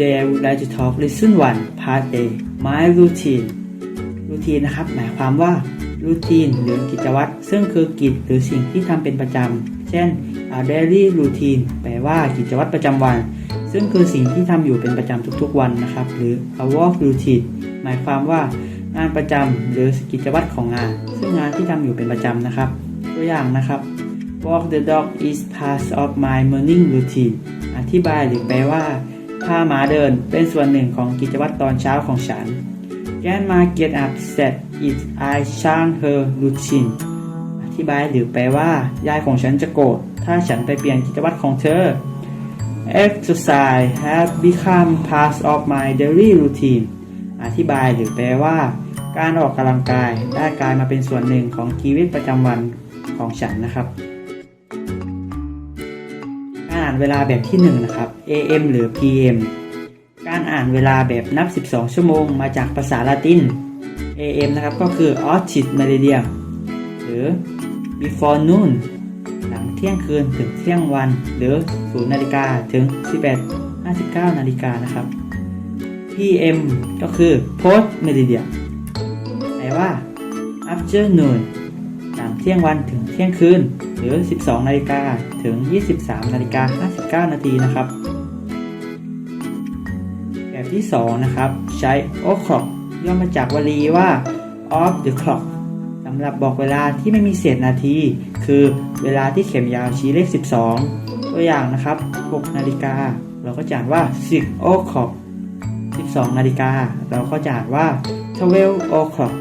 Today I would like to talk lesson 1 part A my routine routine นะครับ หมายความว่า routine หรือกิจวัตร ซึ่งคือกิจหรือสิ่งที่ทำเป็นประจำ เช่น daily routine แปลว่ากิจวัตรประจำวัน ซึ่งคือสิ่งที่ทำอยู่เป็นประจำทุกๆวันนะครับ หรือ a work routine หมายความว่างานประจำหรือกิจวัตรของงาน ซึ่งงานที่ทำอยู่เป็นประจำนะครับ ตัวอย่างนะครับ Walk the dog is part of my morning routine อธิบายหรือแปลว่าาหมาเดินเป็นส่วนหนึ่งของกิจวัตรตอนเช้าของฉัน Grandma get upset if I change her routine อธิบายหรือแปลว่า ยายของฉันจะโกรธถ้าฉันไปเปลี่ยนกิจวัตรของเธอ Exercise has become part of my daily routine อธิบายหรือแปลว่า การออกกำลังกายได้กลายมาเป็นส่วนหนึ่งของชีวิตประจำวันของฉันนะครับ อ่านเวลาแบบที่ 1 นะครับ AM หรือ PM การอ่านเวลาแบบนับ 12 ชั่วโมง มาจากภาษาละติน AM นะครับก็คือ Orchid Meridian หรือ before noon หลังเที่ยงคืนถึงเที่ยงวัน หรือ 0 นาฬิกาถึง11 59 นาฬิกานะครับ PM ก็คือ post meridian แปลว่า afternoon หลังเที่ยงวันถึงเที่ยงคืน หรือ 12 นาฬิกา ถึง 23นาฬิกา59 นาทีนะครับ แบบที่ 2 นะครับ ใช้ o'clock ย่อมาจากวลีว่า off the clock สำหรับบอกเวลาที่ไม่มีเศษนาที คือเวลาที่เข็มยาวชี้เลข 12 ตัวอย่างนะครับ 6 นาฬิกา เราก็จะอ่านว่า6 o'clock 12 นาฬิกา เราก็จะอ่านว่า 12 o'clock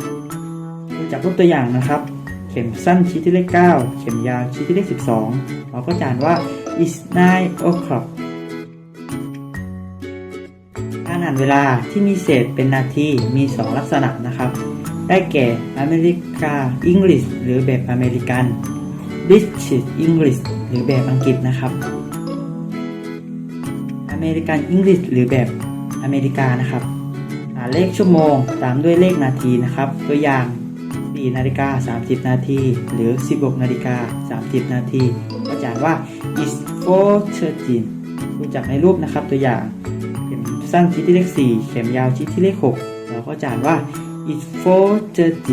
ดูจากรูปตัวอย่างนะครับ ข็มสั้นชี้ที่เลข 9 เข็มยาวชี้ที่เลข 12 เราก็จะอ่านว่า is 9 o'clock การอ่านเวลาที่มีเศษเป็นนาทีมี 2 ลักษณะนะครับ ได้แก่อเมริกา English หรือแบบอเมริกัน British English หรือแบบอังกฤษนะครับอเมริกัน English หรือแบบอเมริกานะครับเลขชั่วโมงตามด้วยเลขนาทีนะครับ ตัวอย่าง 4นาฬิกา30 นาที หรือ 16นาฬิกา30 นาทีก็จะอ่านว่า is 4:13ดูจากในรูปนะครับตัวอย่าง เข็มสั้นชี้ที่เลข 4 เข็มยาวชี้ที่เลข 6 เราก็จะอ่านว่า is 4:30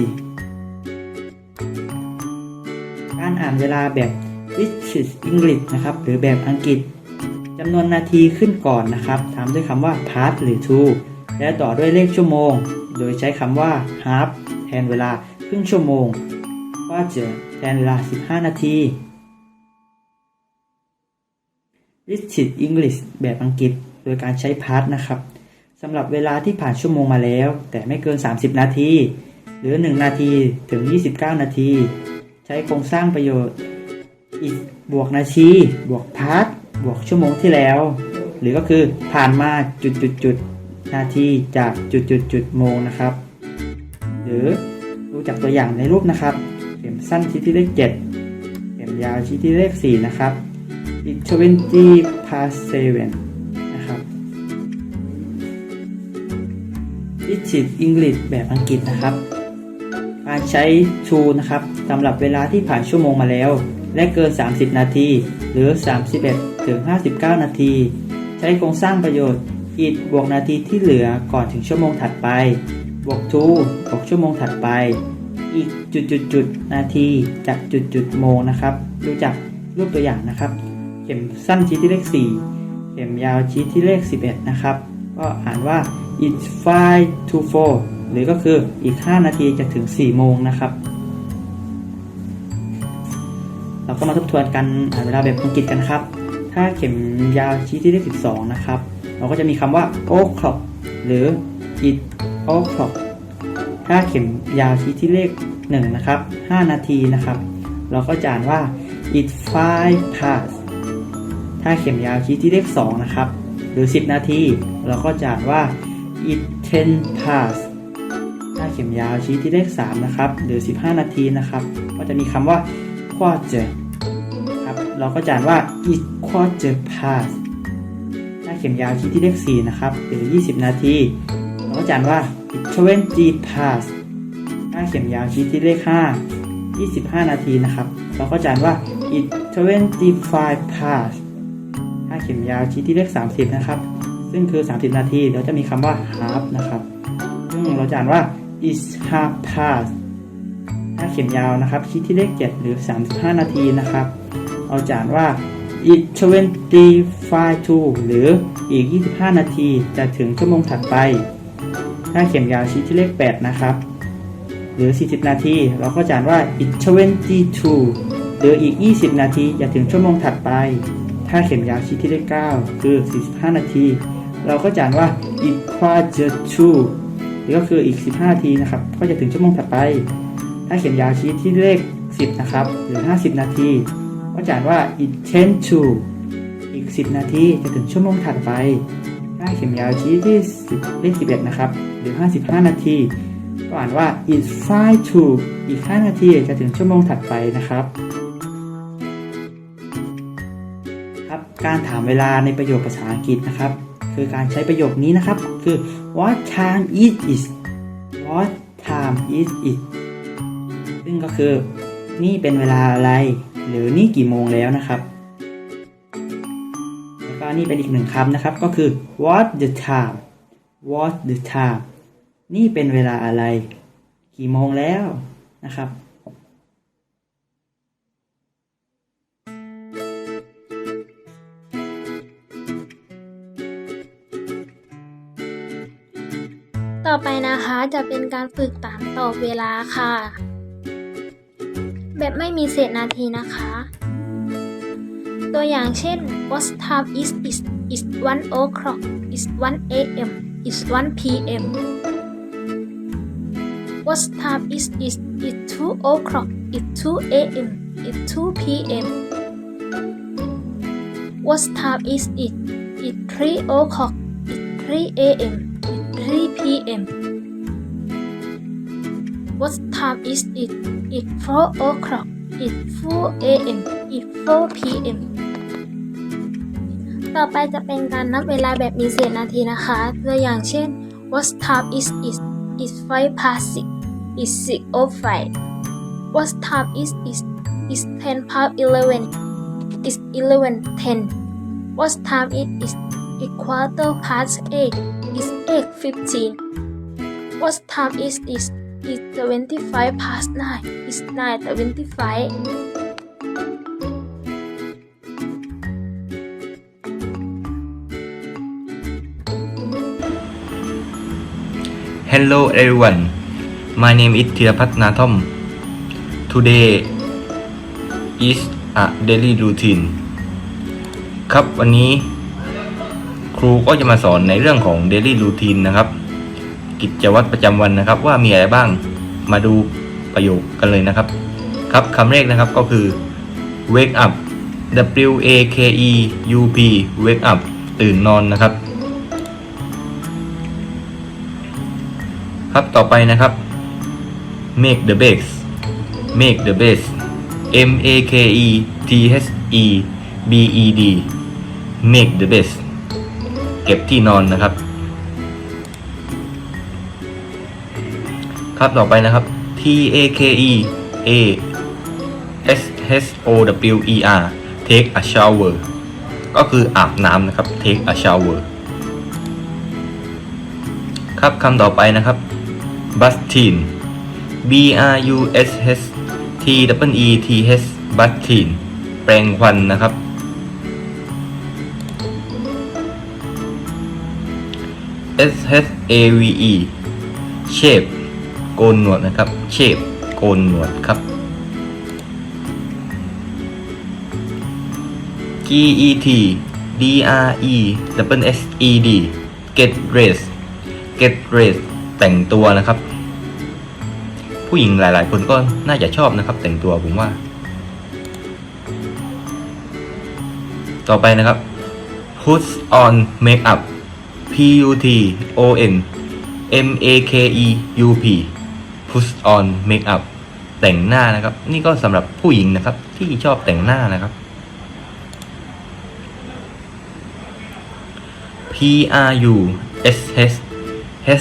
การอ่านเวลาแบบ British English นะครับ หรือแบบอังกฤษจำนวนนาทีขึ้นก่อนนะครับตามด้วยคำว่า past หรือ to และต่อด้วยเลขชั่วโมง โดยใช้คำว่า half แทนเวลา ครึ่งชั่วโมง ว่าจะแทนเวลา 15 นาที British English แบบอังกฤษโดยการใช้ past นะครับสำหรับเวลาที่ผ่านชั่วโมงมาแล้ว แต่ไม่เกิน 30 นาที หรือ 1 นาทีถึง 29 นาที ใช้โครงสร้างประโยชน์อีกบวกนาที บวก past บวกชั่วโมงที่แล้ว หรือก็คือผ่านมาจุดจุดจุดนาทีจากจุดจุดจุดโมงนะครับ หรือ จากตัวอย่างในรูปนะครับ เข็มสั้นชี้ที่เลข 7 เข็มยาวชี้ที่เลข 4 นะครับ it twenty past seven นะครับ This is English แบบอังกฤษนะครับ การใช้ to นะครับสำหรับเวลาที่ผ่านชั่วโมงมาแล้ว และเกิน 30 นาที หรือ 31ถึง59 นาที ใช้โครงสร้างประโยชน์ it บวกนาทีที่เหลือก่อนถึงชั่วโมงถัดไปบวก to บวกชั่วโมงถัดไป อีกจุดจุดจุดนาทีจากจุดจุดโมงนะครับ ดูจากรูปตัวอย่างนะครับ เข็มสั้นชี้ที่เลข 4 เข็มยาวชี้ที่เลข 11 นะครับ ก็อ่านว่า it's five to four หรือก็คืออีก 5 นาทีจะถึง 4 โมงนะครับ เราก็มาทบทวนกันอ่านเวลาแบบอังกฤษกันครับ ถ้าเข็มยาวชี้ที่เลข 12 นะครับ เราก็จะมีคำว่า o'clock หรือ it o'clock ถ้าเข็มยาวชี้ที่เลข 1 นะครับ 5 นาทีนะครับ เราก็จะอ่านว่า it five past ถ้าเข็มยาวชี้ที่เลข 2 นะครับ หรือ 10 นาที เราก็จะอ่านว่า it ten past ถ้าเข็มยาวชี้ที่เลข 3 นะครับ หรือ 15 นาทีนะครับ ก็จะมีคำว่า quarter ครับ เราก็จะอ่านว่า it quarter past ถ้าเข็มยาวชี้ที่เลข 4 นะครับ หรือ 20 นาที เราก็จะอ่านว่า it twenty past ถ้าเข็มยาวชี้ที่เลข 5 25 นาทีนะครับ เราก็จานว่า it twenty five past ถ้าเข็มยาวชี้ที่เลข 30 นะครับ ซึ่งคือ 30 นาที เราจะมีคำว่า half นะครับ ซึ่งเราจานว่า is half past ถ้าเขียนยาวนะครับคิดที่เลข 7 หรือ 35 นาทีนะครับ เราจานว่า it 25 to หรืออีก 25 นาที จะถึงชั่วโมงถัดไป ถ้าเขียนยาวชี้ที่เลข 8 นะครับ หรือ 40 นาที เราก็จะอ่านว่า it 22หรืออีก 20 นาทีจะถึงชั่วโมงถัดไป ถ้าเขียนยาวชี้ที่เลข 9 คือ 45 นาที เราก็จะอ่านว่า it quarter to หรือก็คืออีก 15 นาทีนะครับ ก็จะถึงชั่วโมงถัดไป ถ้าเขียนยาวชี้ที่เลข 10 นะครับ หรือ 50 นาที ก็จะอ่านว่า it ten to อีก 10 นาทีจะถึงชั่วโมงถัดไป ถ้าเขียนยาวชี้ที่10เลข11 นะครับ หรือ55 นาที ก็อ่านว่า it five to อีก 5 นาทีจะถึงชั่วโมงถัดไปนะครับ ครับ การถามเวลาในประโยคภาษาอังกฤษนะครับ คือการใช้ประโยคนี้นะครับ คือ what time is it what time is it ซึ่งก็คือ นี่เป็นเวลาอะไร หรือนี่กี่โมงแล้วนะครับแล้วก็นี่เป็นอีกหนึ่งคำนะครับ ก็คือ what the time what the time นี่เป็นเวลาอะไร กี่โมงแล้วนะครับต่อไปนะคะจะเป็นการฝึกตามตอบเวลาค่ะ แบบไม่มีเศษนาทีนะคะ ตัวอย่างเช่น What time is it is 1 o'clock is 1 a.m. is 1 p.m. What time is it It's 2 o'clock. It's 2 a.m. It's 2 p.m. What time is it It's 3 o'clock It's 3 a.m. It's 3 p.m. What time is it? It's 4 o'clock. It's 4 a.m. It's 4 p.m. ต่อไปจะเป็นการนับเวลาแบบมีเศษนาทีนะคะ ตัวอย่างเช่น What time is it? It's 5 past 6. It's 6 or 5. What time is it? It's 10 past 11. It's 11 10. What time is it is? It's quarter past 8. It's 8 15. What time is it? It's 25 past 9. It's 9 25. Hello everyone, my name is Thirapat Nathom. Today is a daily routine ครับวันนี้ครูก็จะมาสอนในเรื่องของ daily routine นะครับ กิจวัตรประจำวันนะครับ ว่ามีอะไรบ้างมาดูประโยคกันเลยนะครับ ครับคำแรกนะครับก็คือ wake up W A K E U P wake up ตื่นนอนนะครับ ครับต่อไปนะครับ make the best make the best M A K E T H E B E D make the best เก็บที่นอนนะครับ ครับต่อไปนะครับ T A K E A S H O W E R take a shower ก็คืออาบน้ำนะครับ take a shower ครับคำต่อไปนะครับบัสทีน B R U S H T W E T H บัสทีนแปรงควันนะครับ S H A V E เชฟโกนหนวดนะครับ เชฟโกนหนวดครับ G E T D R E W S E D get dressed get dressed แต่งตัวนะครับ ผู้หญิงหลาย ๆ คนก็น่าจะชอบนะครับ แต่งตัวผมว่า ต่อไปนะครับ put on makeup P U T O N M A K E U P put on makeup แต่งหน้านะครับ นี่ก็สำหรับผู้หญิงนะครับ ที่ชอบแต่งหน้านะครับ P R U S H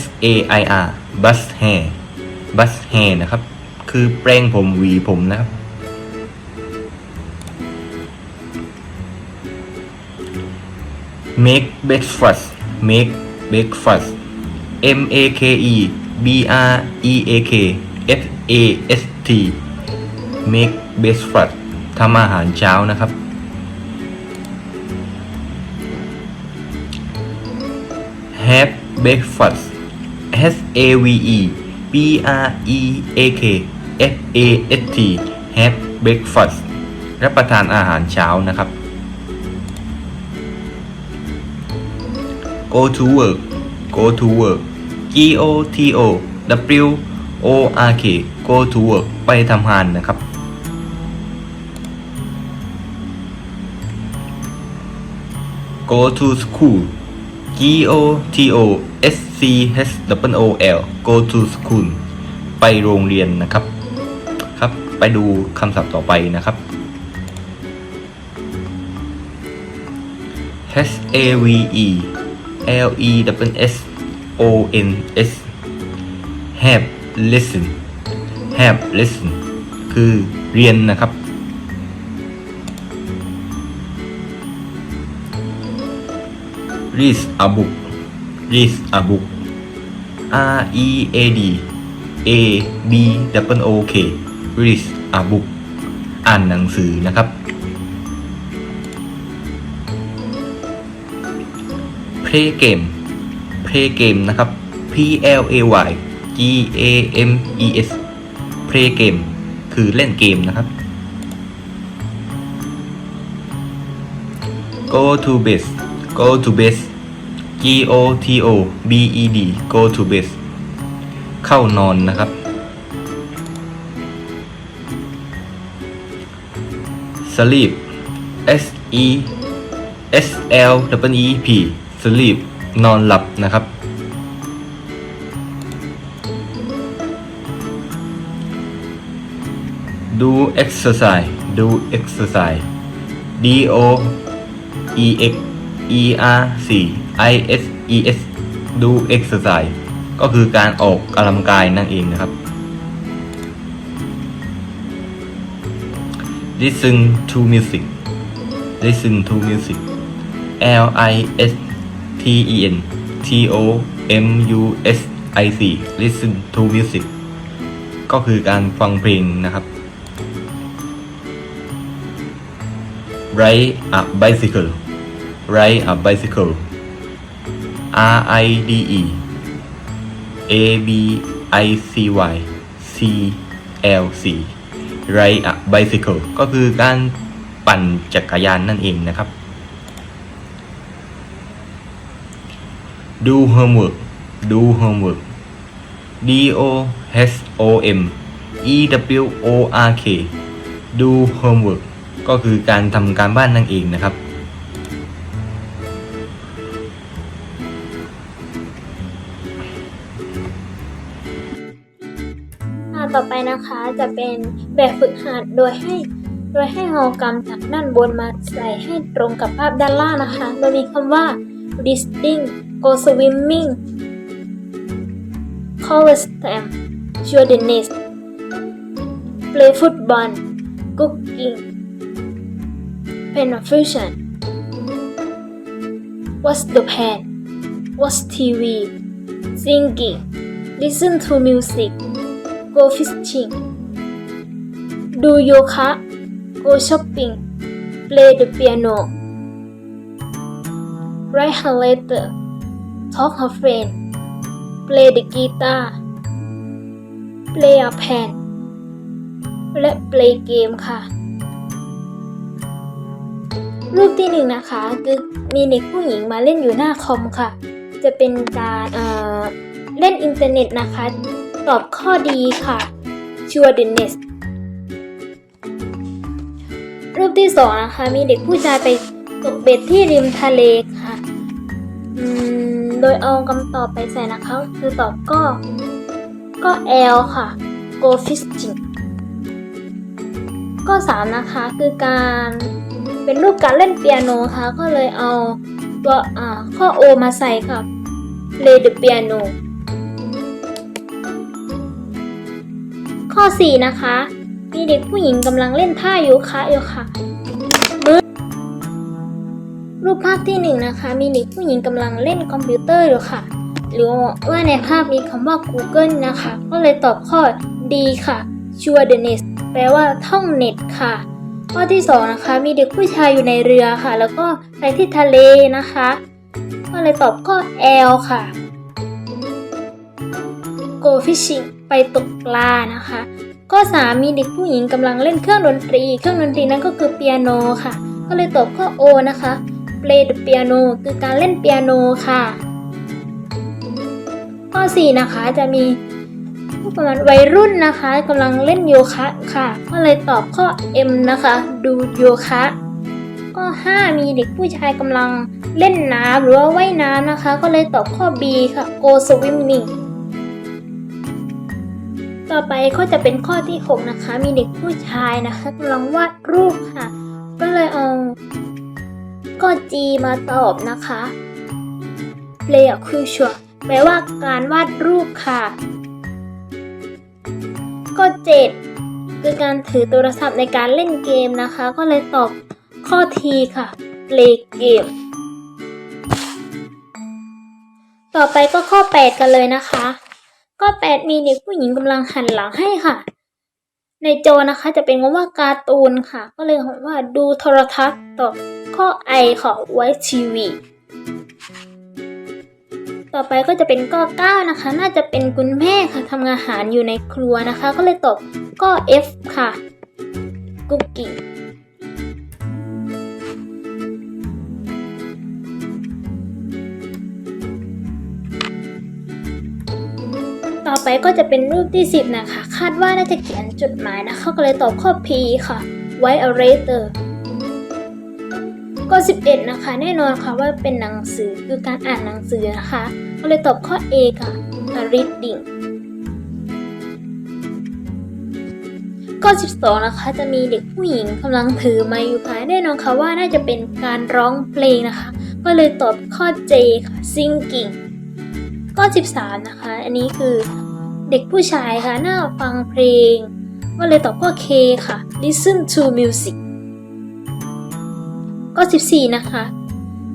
H A I R bus hair bus hair นะครับ คือแปรงผมหวีผมนะครับ make breakfast make breakfast M A K E B R E A K F A S T make breakfast ทำอาหารเช้านะครับ have breakfast H A V E R E A K F A S T have breakfast รับประทานอาหารเช้านะครับ go to work go to work G O T O W O R K go to work ไปทำงานนะครับ go to school G O T O S C H W O L go to school ไปโรงเรียนนะครับ ครับ ไปดูคำศัพท์ต่อไปนะครับ H A V E L E W S O N S have listen have listen คือเรียนนะครับ read a book read a book R E A D A B W O K read a book อ่านหนังสือนะครับ play game play game นะครับ P L A Y G A M E S play game คือเล่นเกมนะครับ go to bed go to bed G O T O B E D go to bed เข้านอนนะครับ sleep S E S L W E P sleep นอนหลับนะครับ do exercise do exercise D O E X E R C I S E S do exercise ก็คือการออกกำลังกายนั่นเองนะครับ listen to music listen to music L I S T E N T O M U S I C listen to music ก็คือการฟังเพลงนะครับ ride a bicycle ride a bicycle R I D E A B I C Y C L C ride a bicycle ก็คือการปั่นจักรยานนั่นเองนะครับ do homework do homework D O H O M E W O R K do homework ก็คือการทำการบ้านนั่นเองนะครับ จะเป็นแบบฝึกหัดโดยให้ โดยให้เงากำจากด้านบนมาใส่ให้ตรงกับภาพด้านล่างนะคะโดยมีคำว่า reading go swimming color stamp shortness play football cooking penetration what's the plan watch TV singing listen to music go fishing do yoga go shopping play the piano write a letter talk a friend play the guitar play a pen และ play game ค่ะ รูปที่หนึ่งนะคะ คือมีเด็กผู้หญิงมาเล่นอยู่หน้าคอมค่ะ จะเป็นการเเล่นอินเทอร์เน็ตนะคะ ตอบข้อดีค่ะ sure the nest รูปที่สองนะคะมีเด็กผู้ชายไปตกเบ็ดที่ริมทะเลค่ะอืมโดยเอาคำตอบไปใส่นะคะ คือตอบก็ก็ L ค่ะ go fishing ก็สามนะคะคือการเป็นรูปการเล่นเปียโนค่ะ ก็เลยเอาตัวอ่าข้อ O มาใส่ค่ะ play the piano ข้อ 4 นะคะ มีเด็กผู้หญิงกำลังเล่นท่าโยคะอยู่ค่ะมือรูปภาพที่หนึ่งนะคะ มีเด็กผู้หญิงกำลังเล่นคอมพิวเตอร์อยู่ค่ะ หรือว่าในภาพมีคำว่า Google นะคะ ก็เลยตอบข้อ D ค่ะ sure the net แปลว่าท่องเน็ตค่ะ ข้อที่สองนะคะ มีเด็กผู้ชายอยู่ในเรือค่ะ แล้วก็ไปที่ทะเลนะคะ ก็เลยตอบข้อ L ค่ะ go fishing ไปตกปลานะคะ ข้อ 3 มีเด็กผู้หญิงกำลังเล่นเครื่องดนตรี เครื่องดนตรีนั้นก็คือเปียโนค่ะ ก็เลยตอบข้อ O นะคะ play the piano คือการเล่นเปียโนค่ะ ข้อ 4 นะคะจะมีประมาณวัยรุ่นนะคะกำลังเล่นโยคะค่ะ ก็เลยตอบข้อ M นะคะ ดูโยคะข้อ 5 มีเด็กผู้ชายกำลังเล่นน้ำหรือว่าว่ายน้ำนะคะ ก็เลยตอบข้อ B ค่ะ go swimming ต่อไปก็จะเป็นข้อที่ 6 นะคะ มีเด็กผู้ชายนะคะกำลังวาดรูปค่ะ ก็เลยเอาข้อ G มาตอบนะคะ play a picture แปลว่าการวาดรูปค่ะข้อ7คือการถือโทรศัพท์ในการเล่นเกมนะคะ ก็เลยตอบข้อ T ค่ะ play game ต่อไปก็ข้อ 8 กันเลยนะคะ ข้อ8มีเด็กผู้หญิงกำลังหันหลังให้ค่ะ ในจอนะคะจะเป็นคำว่าการ์ตูนค่ะ ก็เลยบอกว่าดูโทรทัศน์ต่อข้อ I ค่ะไว้ทีวีต่อไปก็จะเป็นข้อ9นะคะ น่าจะเป็นคุณแม่ค่ะทำอาหารอยู่ในครัวนะคะ ก็เลยตอบข้อ F ค่ะ กุ๊กกิ้ ต่อไปก็จะเป็นรูปที่ 10 นะคะ คาดว่าน่าจะเขียนจดหมายนะคะ ก็เลยตอบข้อ P ค่ะ Write a letter ก็ 11 นะคะ แน่นอนค่ะว่าเป็นหนังสือคือการอ่านหนังสือนะคะ ก็เลยตอบข้อ A ค่ะ a reading ก็ 12 นะคะ จะมีเด็กผู้หญิงกำลังถือไมค์อยู่ค่ะแน่นอนค่ะว่าน่าจะเป็นการร้องเพลงนะคะ ก็เลยตอบข้อ J ค่ะ singing ก็ 13 นะคะ อันนี้คือเด็กผู้ชายค่ะน่าฟังเพลง ก็เลยตอบข้อ K ค่ะ listen to music ก็ 14 นะคะ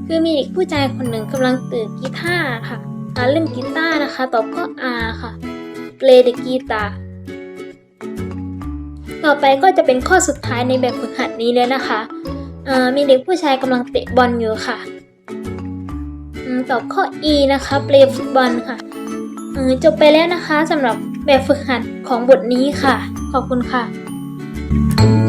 คือมีเด็กผู้ชายคนหนึ่งกำลังตื่นกีตาร์ค่ะการเล่นกีตาร์นะคะ ตอบข้อ R ค่ะ play the guitar ต่อไปก็จะเป็นข้อสุดท้ายในแบบฝึกหัดนี้เลยนะคะมีเด็กผู้ชายกำลังเตะบอลอยู่ค่ะ ตอบข้อ E นะคะ play ฟุตบอลค่ะจบไปแล้วนะคะสำหรับแบบฝึกหัดของบทนี้ค่ะ ขอบคุณค่ะ